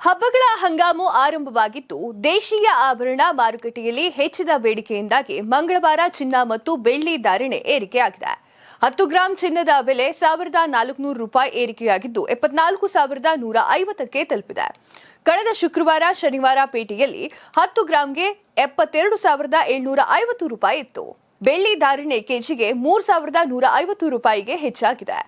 ಹಬ್ಬಗಳ ಹಂಗಾಮು ಆರಂಭವಾಗಿದ್ದು, ದೇಶೀಯ ಆಭರಣ ಮಾರುಕಟ್ಟೆಯಲ್ಲಿ ಹೆಚ್ಚಿದ ಬೇಡಿಕೆಯಿಂದಾಗಿ ಮಂಗಳವಾರ ಚಿನ್ನ ಮತ್ತು ಬೆಳ್ಳಿ ಧಾರಣೆ ಏರಿಕೆಯಾಗಿದೆ. ಹತ್ತು ಗ್ರಾಂ ಚಿನ್ನದ ಬೆಲೆ ಸಾವಿರದ ನಾಲ್ಕುನೂರು ರೂಪಾಯಿ ಏರಿಕೆಯಾಗಿದ್ದು, ಎಪ್ಪತ್ನಾಲ್ಕು ಸಾವಿರದ ನೂರ ಐವತ್ತಕ್ಕೆ ತಲುಪಿದೆ. ಕಳೆದ ಶುಕ್ರವಾರ ಶನಿವಾರ ಪೇಟೆಯಲ್ಲಿ ಹತ್ತು ಗ್ರಾಂಗೆ ಎಪ್ಪತ್ತೆರಡು ಸಾವಿರದ ಏಳ್ನೂರ ಐವತ್ತು ರೂಪಾಯಿ ಇತ್ತು. ಬೆಳ್ಳಿ ಧಾರಣೆ ಕೆಜಿಗೆ ಮೂರು ಸಾವಿರದ ನೂರ ಐವತ್ತು ರೂಪಾಯಿಗೆ ಹೆಚ್ಚಾಗಿದೆ.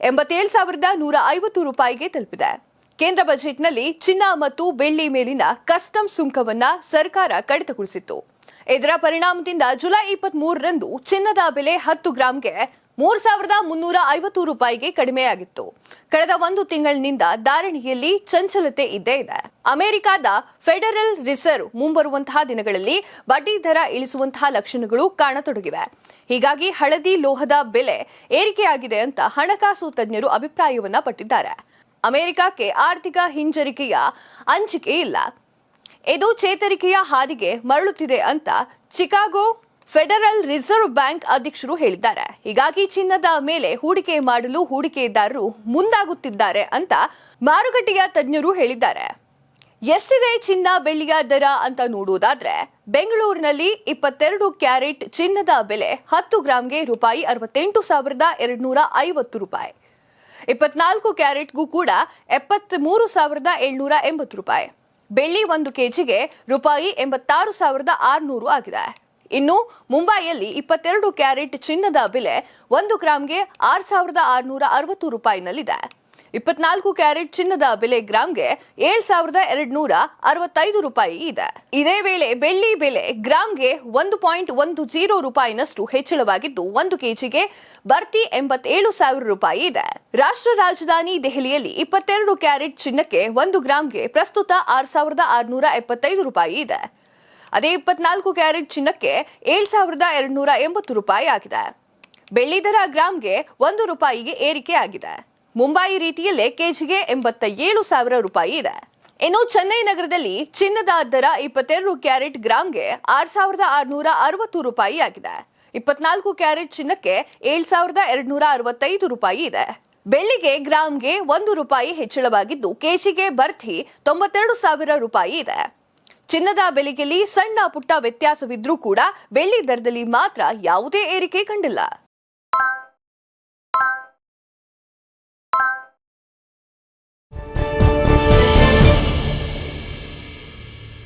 ಎಂಬತ್ತೇಳು ಸಾವಿರದ ನೂರ ಐವತ್ತು ರೂಪಾಯಿಗೆ ತಲುಪಿದೆ. ಕೇಂದ್ರ ಬಜೆಟ್ನಲ್ಲಿ ಚಿನ್ನ ಮತ್ತು ಬೆಳ್ಳಿ ಮೇಲಿನ ಕಸ್ಟಮ್ ಸುಂಕವನ್ನ ಸರ್ಕಾರ ಕಡಿತಗೊಳಿಸಿತ್ತು. ಇದರ ಪರಿಣಾಮದಿಂದ ಜುಲೈ ಇಪ್ಪತ್ತ್ ಮೂರರಂದು ಚಿನ್ನದ ಬೆಲೆ ಹತ್ತು ಗ್ರಾಂಗೆ ಮೂರ್ ಸಾವಿರದ ಮುನ್ನೂರ ಐವತ್ತು ರೂಪಾಯಿಗೆ ಕಡಿಮೆಯಾಗಿತ್ತು. ಕಳೆದ ಒಂದು ತಿಂಗಳಿನಿಂದ ಧಾರಣಿಯಲ್ಲಿ ಚಂಚಲತೆ ಇದ್ದೇ ಇದೆ. ಅಮೆರಿಕದ ಫೆಡರಲ್ ರಿಸರ್ವ್ ಮುಂಬರುವಂತಹ ದಿನಗಳಲ್ಲಿ ಬಡ್ಡಿ ದರ ಇಳಿಸುವಂತಹ ಲಕ್ಷಣಗಳು ಕಾಣತೊಡಗಿವೆ. ಹೀಗಾಗಿ ಹಳದಿ ಲೋಹದ ಬೆಲೆ ಏರಿಕೆಯಾಗಿದೆ ಅಂತ ಹಣಕಾಸು ತಜ್ಞರು ಅಭಿಪ್ರಾಯವನ್ನ ಪಟ್ಟಿದ್ದಾರೆ. ಅಮೆರಿಕಕ್ಕೆ ಆರ್ಥಿಕ ಹಿಂಜರಿಕೆಯ ಅಂಚಿಕೆ ಇಲ್ಲ. ಇದು ಚೇತರಿಕೆಯ ಹಾದಿಗೆ ಮರಳುತ್ತಿದೆ ಅಂತ ಚಿಕಾಗೋ ಫೆಡರಲ್ ರಿಸರ್ವ್ ಬ್ಯಾಂಕ್ ಅಧ್ಯಕ್ಷರು ಹೇಳಿದ್ದಾರೆ. ಹೀಗಾಗಿ ಚಿನ್ನದ ಮೇಲೆ ಹೂಡಿಕೆ ಮಾಡಲು ಹೂಡಿಕೆದಾರರು ಮುಂದಾಗುತ್ತಿದ್ದಾರೆ ಅಂತ ಮಾರುಕಟ್ಟೆಯ ತಜ್ಞರು ಹೇಳಿದ್ದಾರೆ. ಎಷ್ಟಿದೆ ಚಿನ್ನ ಬೆಳ್ಳಿಯ ದರ ಅಂತ ನೋಡುವುದಾದ್ರೆ, ಬೆಂಗಳೂರಿನಲ್ಲಿ ಇಪ್ಪತ್ತೆರಡು ಕ್ಯಾರೆಟ್ ಚಿನ್ನದ ಬೆಲೆ ಹತ್ತು ಗ್ರಾಂಗೆ ರೂಪಾಯಿ ಅರವತ್ತೆಂಟು ಸಾವಿರದ ಎರಡ್ನೂರ ಐವತ್ತು ರೂಪಾಯಿ. ಇಪ್ಪತ್ನಾಲ್ಕು ಕ್ಯಾರೆಟ್ಗೂ ಕೂಡ ಎಪ್ಪತ್ತ್ ಮೂರು ಸಾವಿರದ ಏಳ್ನೂರ ಎಂಬತ್ತು ರೂಪಾಯಿ. ಬೆಳ್ಳಿ ಒಂದು ಕೆಜಿಗೆ ರೂಪಾಯಿ ಎಂಬತ್ತಾರು ಸಾವಿರದ ಆರುನೂರು ಆಗಿದೆ. ಇನ್ನು ಮುಂಬೈಯಲ್ಲಿ ಇಪ್ಪತ್ತೆರಡು ಕ್ಯಾರೆಟ್ ಚಿನ್ನದ ಬೆಲೆ ಒಂದು ಗ್ರಾಮ್ಗೆ ಆರು ಸಾವಿರದ ಆರುನೂರ ಅರವತ್ತು ರೂಪಾಯಿನಲ್ಲಿದೆ. ಇಪ್ಪತ್ನಾಲ್ಕು ಕ್ಯಾರೆಟ್ ಚಿನ್ನದ ಬೆಲೆ ಗ್ರಾಂಗೆ ಏಳ್ ಸಾವಿರದ ಎರಡ್ ನೂರ ಅರವತ್ತೈದು ರೂಪಾಯಿ ಇದೆ. ಇದೇ ವೇಳೆ ಬೆಳ್ಳಿ ಬೆಲೆ ಗ್ರಾಂಗೆ ಒಂದು ಪಾಯಿಂಟ್ ಒಂದು ಜೀರೋ ರೂಪಾಯಿನಷ್ಟು ಹೆಚ್ಚಳವಾಗಿದ್ದು ಒಂದು ಕೆಜಿಗೆ ಬರ್ತಿ ಎಂಬತ್ತೇಳು ಸಾವಿರ ರೂಪಾಯಿ ಇದೆ. ರಾಷ್ಟ್ರ ರಾಜಧಾನಿ ದೆಹಲಿಯಲ್ಲಿ ಇಪ್ಪತ್ತೆರಡು ಕ್ಯಾರೆಟ್ ಚಿನ್ನಕ್ಕೆ ಒಂದು ಗ್ರಾಂಗೆ ಪ್ರಸ್ತುತ ಆರು ಸಾವಿರದ ಆರುನೂರ ಎಪ್ಪತ್ತೈದು ರೂಪಾಯಿ ಇದೆ. ಅದೇ ಇಪ್ಪತ್ನಾಲ್ಕು ಕ್ಯಾರೆಟ್ ಚಿನ್ನಕ್ಕೆ ಏಳು ಸಾವಿರದ ಎರಡ್ನೂರ ಎಂಬತ್ತು ರೂಪಾಯಿ ಆಗಿದೆ. ಬೆಳ್ಳಿ ದರ ಗ್ರಾಂಗೆ ಒಂದು ರೂಪಾಯಿಗೆ ಏರಿಕೆ ಆಗಿದೆ ಮುಂಬೈ ರೀತಿಯಲ್ಲೇ ಕೆಜಿಗೆ ಎಂಬತ್ತ ಏಳು ಸಾವಿರ ರೂಪಾಯಿ ಇದೆ. ಇನ್ನು ಚೆನ್ನೈ ನಗರದಲ್ಲಿ ಚಿನ್ನದ ದರ ಇಪ್ಪತ್ತೆರಡು ಕ್ಯಾರೆಟ್ ಗ್ರಾಮ್ಗೆ ಆರ್ ಸಾವಿರದ ಆರುನೂರ ಅರವತ್ತು ರೂಪಾಯಿ ಆಗಿದೆ. ಇಪ್ಪತ್ನಾಲ್ಕು ಕ್ಯಾರೆಟ್ ಚಿನ್ನಕ್ಕೆ ಏಳ್ ಸಾವಿರದ ಎರಡ್ನೂರ ಅರವತ್ತೈದು ರೂಪಾಯಿ ಇದೆ. ಬೆಳ್ಳಿಗೆ ಗ್ರಾಮ್ಗೆ ಒಂದು ರೂಪಾಯಿ ಹೆಚ್ಚಳವಾಗಿದ್ದು ಕೆಜಿಗೆ ಬರ್ತಿ ತೊಂಬತ್ತೆರಡು ಸಾವಿರ ರೂಪಾಯಿ ಇದೆ. ಚಿನ್ನದ ಬೆಲೆಯಲ್ಲಿ ಸಣ್ಣ ಪುಟ್ಟ ವ್ಯತ್ಯಾಸವಿದ್ರೂ ಕೂಡ ಬೆಳ್ಳಿ ದರದಲ್ಲಿ ಮಾತ್ರ ಯಾವುದೇ ಏರಿಕೆ ಕಂಡಿಲ್ಲ.